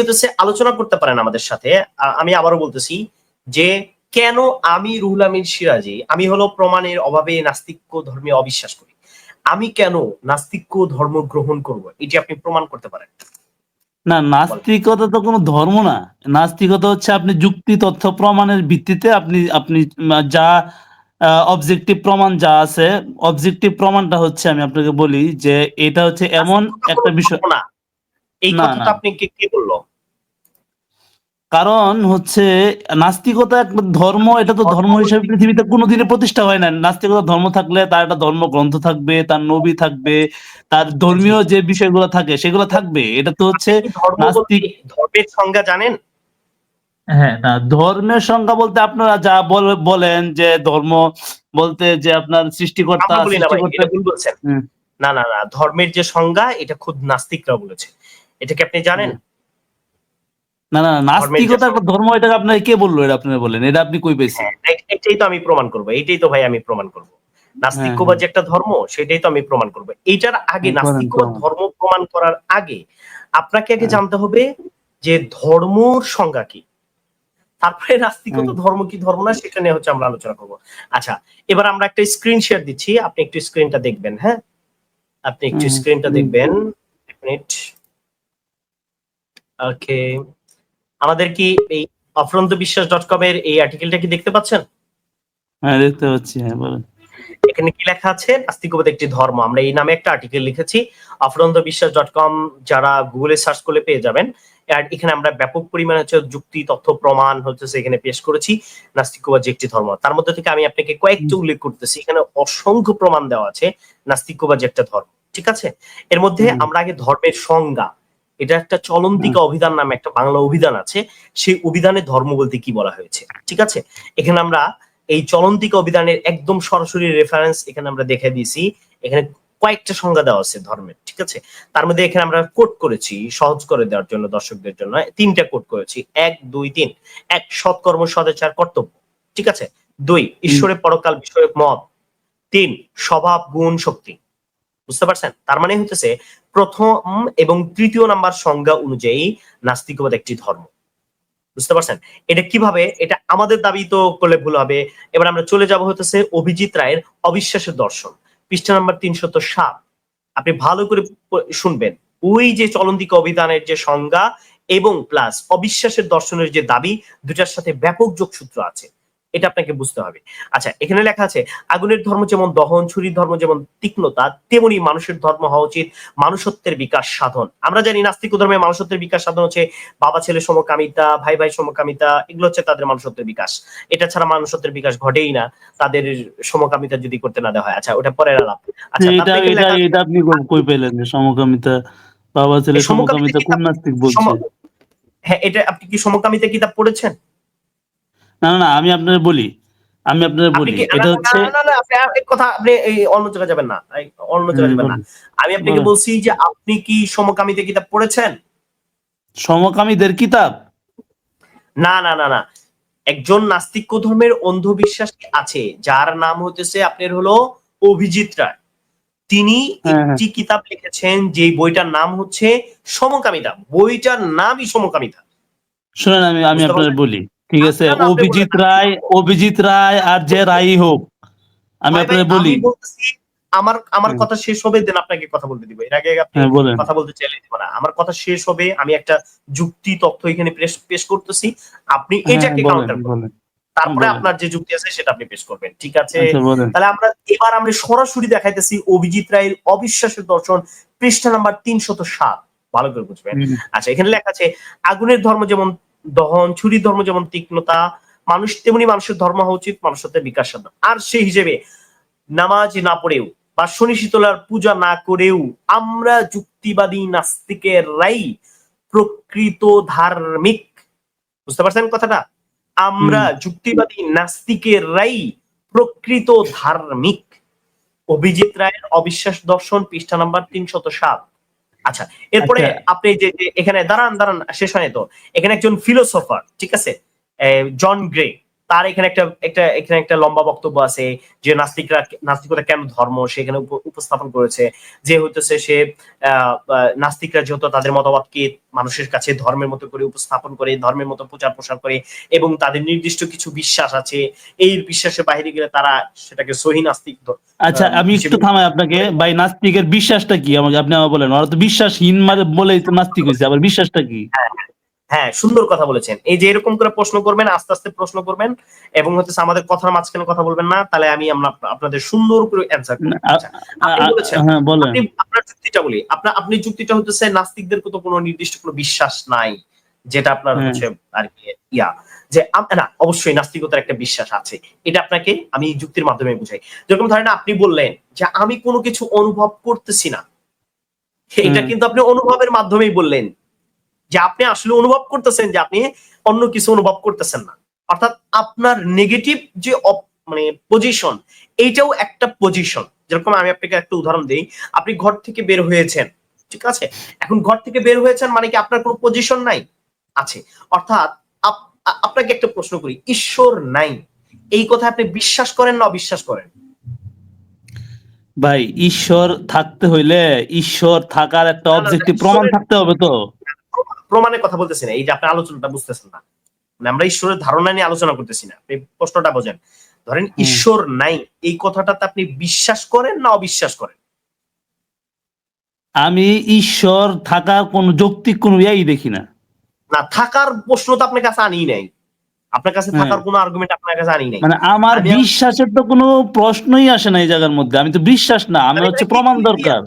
হতেছে আলোচনা করতে পারেন আমাদের সাথে। আমি আবারও বলতেছি যে কেন আমি রুহুল আমিন সিরাজি আমি হলো প্রমাণের অভাবে নাস্তিক্য ধর্মে অবিশ্বাস করি। আমি কেন নাস্তিক্য ধর্ম গ্রহণ করব এটি আপনি প্রমাণ করতে পারেন। না নাস্তিকতা তো কোনো ধর্ম না। নাস্তিকতা হচ্ছে আপনি যুক্তি তথ্য প্রমাণের ভিত্তিতে আপনি আপনি যা অবজেক্টিভ প্রমাণ যা আছে অবজেক্টিভ প্রমাণটা হচ্ছে আমি আপনাকে বলি যে এটা হচ্ছে এমন একটা বিষয় না এই কথাটা আপনি কে কে বলল? কারণ হচ্ছে নাস্তিকতা একটা ধর্ম এটা তো ধর্ম হিসেবে পৃথিবীতে কোনোদিনই প্রতিষ্ঠা হয় না। নাস্তিকতা ধর্ম থাকলে তার একটা ধর্ম গ্রন্থ থাকবে তার নবী থাকবে তার ধর্মীয় যে বিষয়গুলো থাকে সেগুলো থাকবে। এটা তো হচ্ছে নাস্তিক- ধর্মের সংজ্ঞা জানেন? হ্যাঁ না ধর্মের সংজ্ঞা বলতে আপনারা যা বল- বলেন যে ধর্ম বলতে যে আপনার সৃষ্টিকর্তা। না না না ধর্মের যে সংজ্ঞা এটা খুব নাস্তিকরা বলেছে। এটা কি আপনি জানেন? না না নাস্তিকতা ধর্ম এটাকে আপনাকে কে বলল? এটা আপনি বলেন এটা আপনি কই পেয়েছেন? হ্যাঁ এটাই তো আমি প্রমাণ করব এটাই তো ভাই আমি প্রমাণ করব। নাস্তিক্যবাদ যে একটা ধর্ম সেটাই তো আমি প্রমাণ করব। এইটার আগে হ্যাঁ, নাস্তিক্যবাদ ধর্ম। প্রমাণ করার আগে আপনাকে আগে হ্যাঁ। জানতে হবে যে ধর্মর সংজ্ঞা কি। তারপরে নাস্তিকতা ধর্ম কি ধর্ম না সেটা নিয়ে হচ্ছে আমরা আলোচনা করব। আচ্ছা এবার আমরা একটা স্ক্রিন শেয়ার দিচ্ছি আপনি একটু স্ক্রিনটা দেখবেন হ্যাঁ? আপনি একটু স্ক্রিনটা দেখবেন এক মিনিট ওকে। আমাদের কি এই অফরন্ত বিশ্বাস ডট কম এর এই আর্টিকেলটা কি দেখতে পাচ্ছেন? হ্যাঁ দেখতে পাচ্ছি হ্যাঁ বলেন। এখানে কি লেখা আছে? নাস্তিকবাদ একটি ধর্ম। আমরা এই নামে একটা আর্টিকেল লিখেছি অফরন্ত বিশ্বাস ডট কম যারা গুগলে সার্চ করলে পেয়ে যাবেন। আর এখানে আমরা ব্যাপক পরিমাণে হচ্ছে যুক্তি তথ্য প্রমাণ হচ্ছে এখানে পেশ করেছি নাস্তিকবাদ যে একটি ধর্ম। তার মধ্যে থেকে আমি আপনাকে কয়েকটি উল্লেখ করতেছি। এখানে অসংখ্য প্রমাণ দেওয়া আছে নাস্তিকবাদ যে একটা ধর্ম। ঠিক আছে? এর মধ্যে আমরা আগে ধর্মের সংজ্ঞা এটা একটা চলন্তিকা অভিধান নামে একটা বাংলা অভিধান আছে। সেই অভিধানে ধর্ম বলতে কি বলা হয়েছে? ঠিক আছে? এখানে আমরা এই চলন্তিকা অভিধানের একদম সরাসরি রেফারেন্স এখানে আমরা দেখে দিয়েছি। এখানে কয়েকটা সংজ্ঞা দেওয়া আছে ধর্মের ঠিক আছে? তার মধ্যে এখানে আমরা কোট করেছি সহজ করে দেওয়ার জন্য দর্শকদের জন্য। তিনটা কোট করেছি। এক দুই তিন। এক সৎকর্ম সদাচার কর্তব্য। ঠিক আছে? দুই ঈশ্বরের পরকাল বিষয়ক মত। তিন স্বভাব গুণ শক্তি। বুঝতে পারছেন? তার মানে হচ্ছে প্রথম এবং তৃতীয় নাম্বার সংজ্ঞা অনুযায়ী নাস্তিকবাদ একটি ধর্ম। বুঝতে পারছেন? এটা কীভাবে? এটা আমাদের দাবি তো করলে ভুল হবে। এবার আমরা চলে যাব হতেছে অভিজিৎ রায়ের অবিশ্বাসের দর্শন, পৃষ্ঠা নাম্বার তিনশত সাত। আপনি ভালো করে শুনবেন। ওই যে চলন্তিকা অভিধানের যে সংজ্ঞা এবং প্লাস অবিশ্বাসের দর্শনের যে দাবি দুটার সাথে ব্যাপক যোগসূত্র আছে। এটা আপনাকে বুঝতে হবে। আচ্ছা এখানে লেখা আছে আগুনের ধর্ম যেমন দহন ছুরির ধর্ম যেমন তীক্ষ্ণতা তেমনি মানুষের ধর্ম হওয়া উচিত মানুষত্বের বিকাশ সাধন। আমরা জানি নাস্তিক ধর্মে মানুষত্বের বিকাশ সাধন হচ্ছে বাবা ছেলে সমকামিতা ভাই ভাই সমকামিতা এগুলো হচ্ছে তাদের মানুষত্বের বিকাশ। এটা ছাড়া মানুষত্বের বিকাশ ঘটেই না তাদের সমকামিতা যদি করতে না দেওয়া হয়। আচ্ছা ওটা পরের আলাপ। আচ্ছা এটা আপনি কই- পেলেন? সমকামিতা বাবা ছেলে সমকামিতা সমকামিতা কোন নাস্তিক বলছে? হ্যাঁ এটা আপনি কি সমকামিতা কিতাব পড়েছেন? না না, আমি আপনার বলি। আমি আপনার বলি। এটা হচ্ছে না, না, আপনি এক কথা আপনি এই অন্য জায়গায় যাবেন না। অন্য জায়গায় যাবেন না। আমি আপনাকে বলছি যে আপনি কি সমকামিতা কিতাব পড়েছেন? সমকামীদের কিতাব? না না না না। একজন নাস্তিক্য ধর্মের অন্ধবিশ্বাস আছে যার নাম হতেছে আপনার হলো অভিজিৎ রায়। তিনি হ্যাঁ, একটি কিতাব লিখেছেন যে বইটার নাম হচ্ছে সমকামিতা। বইটার নামই সমকামিতা। শুনেন আমি আমি পারলেন? বলি। ঠিক আছে অভিজিৎ রায় অভিজিৎ রায় আর যে রায় হোক আমি ভাই, বলি। আমার আমার কথা শেষ হবে দেন আপনাকে কথা বলতে দিব। এর আগে আপনি হ্যাঁ কথা বলতে চাইলে দিব না। আমার কথা শেষ হবে আমি একটা যুক্তি তথ্য এখানে পেশ পেশ করতেছি। আপনি হ্যাঁ, এটাকে কাউন্টার তারপরে আপনার যে যুক্তি আছে সেটা আপনি পেশ করবেন। ঠিক আছে? আচ্ছা তাহলে আমরা এবার আমরা সরাসরি দেখাইতেছি অভিজিৎ রায়ের অবিশ্বাসের দর্শন পৃষ্ঠা নাম্বার তিনশত সাত। ভালো করে বুঝবেন। আচ্ছা এখানে লেখা আছে আগুনের ধর্ম যেমন দহন ছুরির ধর্ম যেমন তীক্ষ্ণতা মানুষ তেমনি মানুষের ধর্ম হওয়া উচিত মানুষের বিকাশ সাধন। আর সেই হিসেবে নামাজ না পড়েও বা শনি শীতলার পূজা না করেও আমরা যুক্তিবাদী নাস্তিকেরাই প্রকৃত ধার্মিক। বুঝতে পারছেন কথাটা? আমরা যুক্তিবাদী নাস্তিকেরাই প্রকৃত ধার্মিক। অভিজিৎ রায়ের অবিশ্বাস দর্শন পৃষ্ঠা নাম্বার তিনশত সাত। আচ্ছা এরপরে আচ্ছা। আপনি যে এখানে দাঁড়ান দাঁড়ান শেষ হয়নি তো। এখানে একজন ফিলোসফার ঠিক আছে? John Gray. তার এখানে একটা একটা এখানে একটা লম্বা বক্তব্য আছে যে নাস্তিকরা নাস্তিকতা কেন ধর্ম সেখানে উপস্থাপন করেছে। যে হইতেছে সে নাস্তিকরা যেহেতু তাদের মতবাদকে মানুষের কাছে ধর্মের মতো করে উপস্থাপন করে ধর্মের মতো প্রচার প্রসার করে এবং তাদের নির্দিষ্ট কিছু বিশ্বাস আছে এই বিশ্বাসের বাইরে গেলে তারা সেটাকে সহি নাস্তিক আচ্ছা আমি একটু থামাই আপনাকে। ভাই নাস্তিকের বিশ্বাসটা কি? আমাকে আপনি আমার বলেন। ওরা তো বিশ্বাসহীন মানে বলেই তো নাস্তিক হয়েছে আবার বিশ্বাসটা কি? হ্যাঁ সুন্দর কথা বলেছেন। এই যে এরকম করে প্রশ্ন করবেন আস্তে আস্তে প্রশ্ন করবেন এবং হচ্ছে আমাদের কথার মাঝখানে কথা বলবেন না তাহলে আমি আপনাদের সুন্দর করে অ্যান্সার আপনার যুক্তিটা বলি। আপনার আপনি যুক্তিটা হচ্ছে নাস্তিকদের তো কোনো নির্দিষ্ট কোনো বিশ্বাস নাই যেটা আপনার হ্যাঁ। হচ্ছে আর কি ইয়া। যে না অবশ্যই নাস্তিকতার একটা বিশ্বাস আছে। এটা আপনাকে আমি যুক্তির মাধ্যমে বুঝাই। যেরকম ধরেন আপনি বললেন যে আমি কোনো কিছু অনুভব করতেছি না। এটা কিন্তু আপনি অনুভবের মাধ্যমেই বললেন। যে আপনি আসলে অনুভব করতেছেন যে আপনি অন্য কিছু অনুভব করতেছেন না। অর্থাৎ আপনার নেগেটিভ যে মানে পজিশন এইটাও একটা পজিশন যেরকম আমি আপনাকে একটা উদাহরণ দিই আপনি ঘর থেকে বের হয়েছেন ঠিক আছে? এখন ঘর থেকে বের হয়েছেন মানে কি আপনার কোনো পজিশন নাই? আছে। অর্থাৎ আপনাকে একটা প্রশ্ন করি ঈশ্বর নাই। এই কথা আপনি বিশ্বাস করেন না অবিশ্বাস করেন? ভাই ঈশ্বর থাকতে হইলে ঈশ্বর থাকার একটা অবজেক্টিভ প্রমাণ থাকতে হবে তো। প্রমাণের কথা বলতেছি না এই যে আপনি আলোচনাটা বুঝতেছেন না। মানে আমরা ঈশ্বরের ধারণা নিয়ে আলোচনা করতেছি না। আপনি প্রশ্নটা বোঝেন। ধরেন ঈশ্বর নাই এই কথাটাতে আপনি বিশ্বাস করেন না অবিশ্বাস করেন? আমি ঈশ্বর থাকার কোন যৌক্তিক কোন ইয়াই দেখি না। না থাকার প্রশ্ন তো আপনার কাছে আনি নাই। আপনার কাছে হ্যাঁ। থাকার কোনো আর্গুমেন্ট আপনার কাছে আনি নাই। মানে আমার বিশ্বাসের তো কোনো প্রশ্নই আসে না এই জায়গার মধ্যে। আমি তো বিশ্বাস না আমার হচ্ছে প্রমাণ দরকার।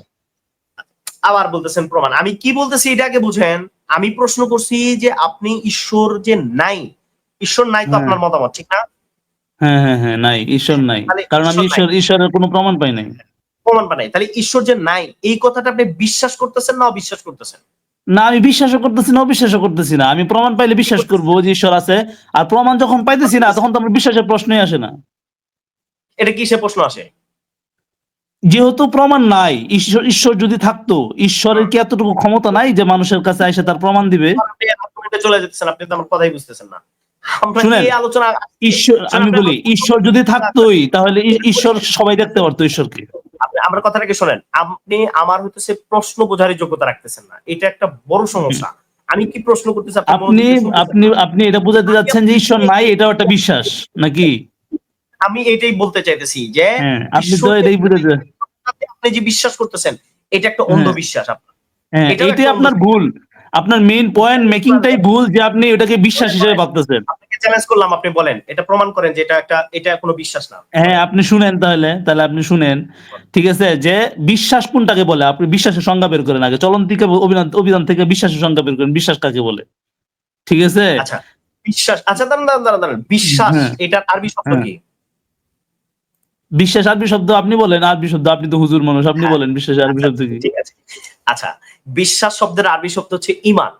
আবার বলতেছেন প্রমাণ। আমি কি বলতেছি এটা আগে বুঝেন। আমি প্রশ্ন করছি যে আপনি ঈশ্বর যে নাই ঈশ্বর নাই তো হ্যাঁ। আপনার মতামত ঠিক না? হ্যাঁ হ্যাঁ হ্যাঁ নাই ঈশ্বর নাই। কারণ আমি ঈশ্বর ঈশ্বর ঈশ্বরের কোনো প্রমাণ পাই নাই। প্রমাণ বানাই তাহলে ঈশ্বর যে নাই এই কথাটা আপনি বিশ্বাস করতেছেন না অবিশ্বাস করতেছেন? না আমি বিশ্বাসও করতেছি না অবিশ্বাসও করতেছি না। আমি প্রমাণ পাইলে বিশ্বাস করব যে ঈশ্বর আছে। আর প্রমাণ যখন পাইতেছি না তখন তো আমার বিশ্বাসের প্রশ্নই আসে না। এটা কিসে প্রশ্ন আসে? যেহেতু প্রমাণ নাই ঈশ্বর ঈশ্বর যদি থাকতো ঈশ্বরের কি এতটুকু ক্ষমতা নাই যে মানুষের কাছে এসে তার প্রমাণ দিবে? আপনি চলে যেতেছেন আপনি তো আমার কথাই বুঝতেছেন না। ঈশ্বর আমি বলি ঈশ্বর যদি থাকতোই তাহলে ঈশ্বর সবাই দেখতে পারতো ঈশ্বরকে। আমার কথাটাকে শোনেন আপনি আমার হইতেছে প্রশ্ন বোঝার যোগ্যতা রাখতেছেন না। এটা একটা বড় সমস্যা। আমি কি প্রশ্ন করতেছি আপনি আপনি আপনি এটা বোঝাতে যাচ্ছেন যে ঈশ্বর নাই এটাও একটা বিশ্বাস নাকি? আমি এটাই বলতে চাইতেছি যে হ্যাঁ আপনি তো এটাই বুঝাতে আপনি যে বিশ্বাস করতেছেন এটা একটা অন্ধবিশ্বাস আপনার। হ্যাঁ এটাই আপনার ভুল। আপনার মেইন পয়েন্ট মেকিংটাই ভুল যে আপনি এটাকে বিশ্বাস হিসেবে ভাবতেছেন। আপনাকে চ্যালেঞ্জ করলাম আপনি বলেন। এটা প্রমাণ করেন যে এটা একটা এটা কোনো বিশ্বাস না। হ্যাঁ আপনি শুনেন তাহলে তাহলে আপনি শুনেন। ঠিক আছে যে বিশ্বাস কোনটাকে বলে? আপনি বিশ্বাসের সংজ্ঞা বের করেন আগে। চলন্তিকে অভিধান অভিধান থেকে বিশ্বাসের সংজ্ঞা বের করেন বিশ্বাস কাকে বলে? ঠিক আছে? আচ্ছা বিশ্বাস আচ্ছা দাঁড়ান দাঁড়ান দাঁড়ান। বিশ্বাস হ্যাঁ। এটার আরবি শব্দ হ্যাঁ। কি? বিশ্বাস আরবি শব্দ আপনি বলেন আরবি শব্দ আপনি তো হুজুর মানুষ আপনি হ্যাঁ। বলেন বিশ্বাস আরবি শব্দ কি? ঠিক আছে। আচ্ছা বিশ্বাস শব্দের আরবি শব্দ হচ্ছে ইমান।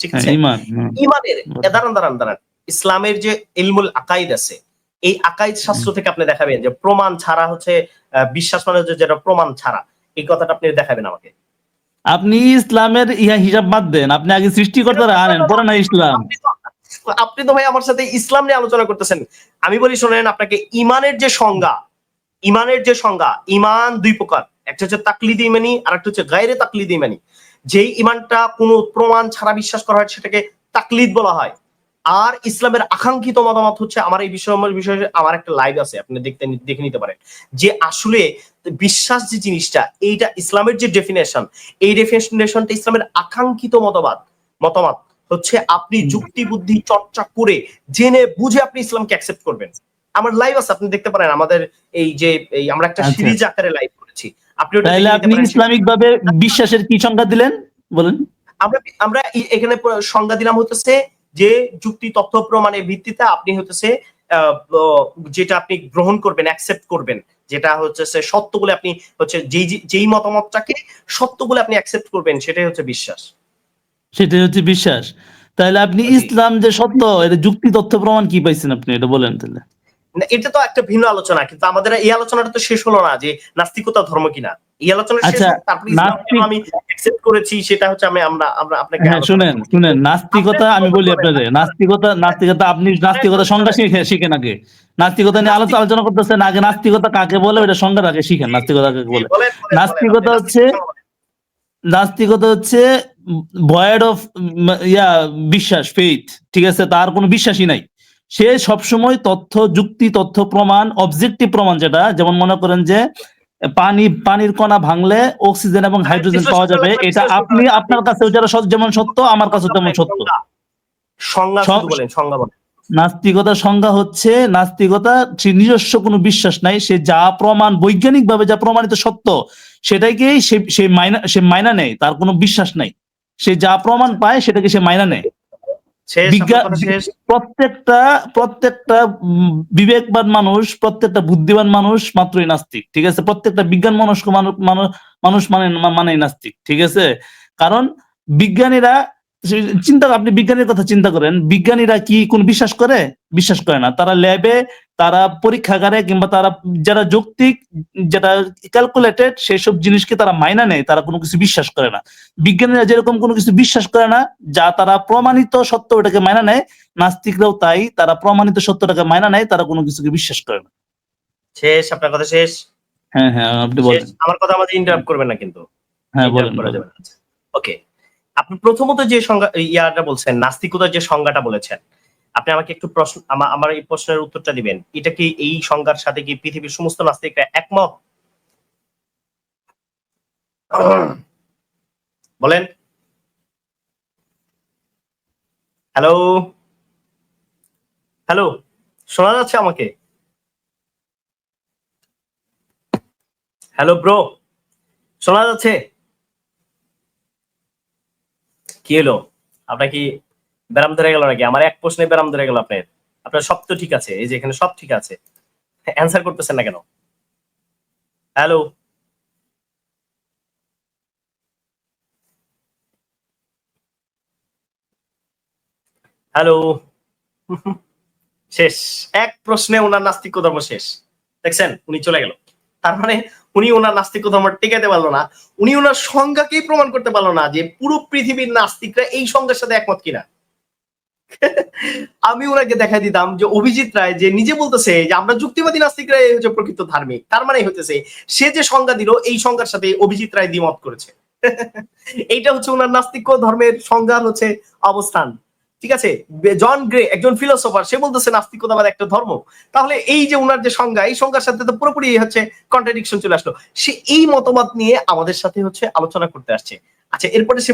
ঠিক হ্যাঁ, আছে? ইমান হুম। ইমানের দাঁড়ান দাঁড়ান দাঁড়ান। ইসলামের যে ইলমুল আকাইদ আছে এই আকাইদ শাস্ত্র থেকে আপনি দেখাবেন যে প্রমাণ ছাড়া হচ্ছে বিশ্বাস মানে হচ্ছে যেটা প্রমাণ ছাড়া। এই কথাটা আপনি দেখাবেন আমাকে। আপনি ইসলামের ইহা হিসাব বাদ দেন। আপনি আগে সৃষ্টিকর্তারা আনেন পরে না ইসলাম। আপনি তো- ভাই আমার সাথে ইসলাম নিয়ে আলোচনা করতেছেন। আমি বলি, শোনেন, আপনাকে ইমানের যে সংজ্ঞা, ইমানের যে সংজ্ঞা, ইমান দুই প্রকার। একটা হচ্ছে তাকলিদি ইমানি আর একটা হচ্ছে গায়রে তাকলিদি ইমানি। যেই ইমানটা কোনো প্রমাণ ছাড়া বিশ্বাস করা হয়, সেটাকে তাকলিদ বলা হয়। আর ইসলামের আকাঙ্ক্ষিত মতামত হচ্ছে, আমার এই বিষয় বিষয়ে আমার একটা লাইভ আছে, আপনি দেখতে দেখে নিতে পারেন। যে আসলে বিশ্বাস যে জিনিসটা, এইটা ইসলামের যে ডেফিনেশন এই ডেফিনেশনটা ইসলামের আকাঙ্ক্ষিত মতবাদ, মতামত। হচ্ছে আপনি যুক্তি বুদ্ধি চর্চা করে জেনে বুঝে আপনি ইসলামকে অ্যাকসেপ্ট করবেন। আমার লাইভ আছে আপনি দেখতে পারেন আমাদের এই যে এই আমরা একটা আচ্ছা। সিরিজ আকারে লাইভ করেছি। আপনি তাহলে আপনি ইসলামিক ভাবে বিশ্বাসের কি সংজ্ঞা দিলেন? বলেন। আমরা আমরা এখানে সংজ্ঞা দিলাম হতেছে যে যুক্তি তথ্য প্রমাণের ভিত্তিতে আপনি হতেছে আহ, যেটা আপনি গ্রহণ করবেন অ্যাকসেপ্ট করবেন যেটা হচ্ছে সত্য বলে আপনি হচ্ছে যেই যেই মতামতটাকে সত্য বলে আপনি অ্যাকসেপ্ট করবেন সেটাই হচ্ছে বিশ্বাস। সেটাই হচ্ছে বিশ্বাস। তাহলে আপনি ইসলাম যে সত্য এটা যুক্তি তথ্য প্রমাণ কি পাইছেন আপনি? এটা বলেন তাহলে। এটা তো একটা ভিন্ন আলোচনা কিন্তু আমাদের এই আলোচনাটা তো শেষ হলো না যে নাস্তিকতা ধর্ম কিনা। এই আলোচনা শেষ আচ্ছা, তারপরে আমি অ্যাকসেপ্ট করেছি সেটা হচ্ছে আমি আমরা আমরা আপনাকে হ্যাঁ শুনেন শুনেন নাস্তিকতা আমি বলি আপনাদের নাস্তিকতা নাস্তিকতা আপনি নাস্তিকতা সংজ্ঞা শিখে শিখেন আগে। নাস্তিকতা নিয়ে আলোচনা আলোচনা করতেছেন আগে নাস্তিকতা কাকে বলে ওটা সংজ্ঞা আগে শিখেন নাস্তিকতা কাকে বলে? নাস্তিকতা হচ্ছে- নাস্তিকতা হচ্ছে ভয়েড অফ ইয়া বিশ্বাস ফেইথ ঠিক আছে? তার কোনো বিশ্বাসই নাই। সে সবসময় তথ্য যুক্তি তথ্য প্রমাণ অবজেক্টিভ প্রমাণ যেটা যেমন মনে করেন যে পানি পানির কণা ভাঙলে অক্সিজেন এবং হাইড্রোজেন পাওয়া যাবে। এটা আপনি আপনার কাছে সৎ- যেমন সত্য আমার কাছে তেমন সত্য। নাস্তিকতার সংজ্ঞা হচ্ছে নাস্তিকতা সে নিজস্ব কোনো বিশ্বাস নাই সে যা প্রমাণ বৈজ্ঞানিক ভাবে যা প্রমাণিত সত্য সেটাকেই সে সে মাইনা সে মাইনা নেয় তার কোনো বিশ্বাস নাই। সে যা প্রমাণ পায় সেটাকে সে মাইনা নেয়। প্রত্যেকটা প্রত্যেকটা বিবেকবান মানুষ প্রত্যেকটা বুদ্ধিমান মানুষ মাত্রই নাস্তিক ঠিক আছে? প্রত্যেকটা বিজ্ঞান মনস্ক মানু- মানু- মানুষ মানে মানে নাস্তিক ঠিক আছে? কারণ বিজ্ঞানীরা চিন্তা আপনি বিজ্ঞানীর কথা চিন্তা করেন বিজ্ঞানীরা কি কোন বিশ্বাস করে? বিশ্বাস করে না। তারা ল্যাবে তারা পরীক্ষাগারে কিংবা তারা যারা যৌক্তিক যেটা ক্যালকুলেটেড সেসব জিনিসকে তারা মাইনা নেয় তারা কোনো কিছু বিশ্বাস করে না। বিজ্ঞানীরা যেরকম কোনো কিছু বিশ্বাস করে না যা তারা প্রমাণিত সত্য ওটাকে মাইনা নেয় নাস্তিকরাও তাই তারা প্রমাণিত সত্যটাকে মাইনা নেয় তারা কোনো কিছুকে বিশ্বাস করে না। শেষ আপনার কথা শেষ? হ্যাঁ হ্যাঁ আপনি বলেন। আমার কথা আমাদের ইন্টারাপ্ট করবেন না কিন্তু। হ্যাঁ বলেন ওকে আপনি প্রথমত যে সংজ্ঞা ইয়াটা বলছেন নাস্তিকতার যে সংজ্ঞাটা বলেছেন আপনি আমাকে একটু প্রশ্ন, আমা- আমার এই প্রশ্নের উত্তরটা দিবেন। এটা কি এই সংজ্ঞার সাথে কি পৃথিবীর সমস্ত নাস্তিকরা একমত? বলেন। হ্যালো? হ্যালো? শোনা যাচ্ছে আমাকে? Hello bro? শোনা যাচ্ছে? কি হলো? আপনার কি ব্যারাম ধরে গেল নাকি? আমার এক প্রশ্নে ব্যারাম ধরে গেল আপনার। আপনার সব তো ঠিক আছে, এই যে এখানে সব ঠিক আছে। অ্যান্সার করতেছেন না কেন? হ্যালো হ্যালো শেষ। এক প্রশ্নে ওনার নাস্তিক ধর্ম শেষ। দেখছেন, উনি চলে গেল। তার মানে উনি ওনার নাস্তিক ধর্ম টেকাতে পারল না। উনি ওনার সংজ্ঞাকেই প্রমাণ করতে পারল না যে পুরো পৃথিবীর নাস্তিকরা এই সংজ্ঞার সাথে একমত কিনা। আমি ওনাকে দেখাই দিতাম যে অভিজিৎ রায় যে নিজে বলতেছে যে আমরা যুক্তিবাদী নাস্তিকরা এই হচ্ছে প্রকৃত ধার্মিক। তার মানে হইতেছে, সে যে সংজ্ঞা দিল, এই সংজ্ঞার সাথে অভিজিৎ রায় দ্বিমত করেছে। এইটা হচ্ছে ওনার নাস্তিক ধর্মের সংজ্ঞার হচ্ছে অবস্থান। ঠিক আছে? জন গ্রে, একজন ফিলোসফার সে বলতেছে নাস্তিকতাবাদ একটা ধর্ম। তাহলে এই যে ওনার যে সংজ্ঞা, এই সংজ্ঞার সাথে তো পুরোপুরি হচ্ছে কন্ট্রাডিকশন চলে আসলো। সে এই মতবাদ নিয়ে আমাদের সাথে হচ্ছে আলোচনা করতে আসছে। আচ্ছা এরপরে সে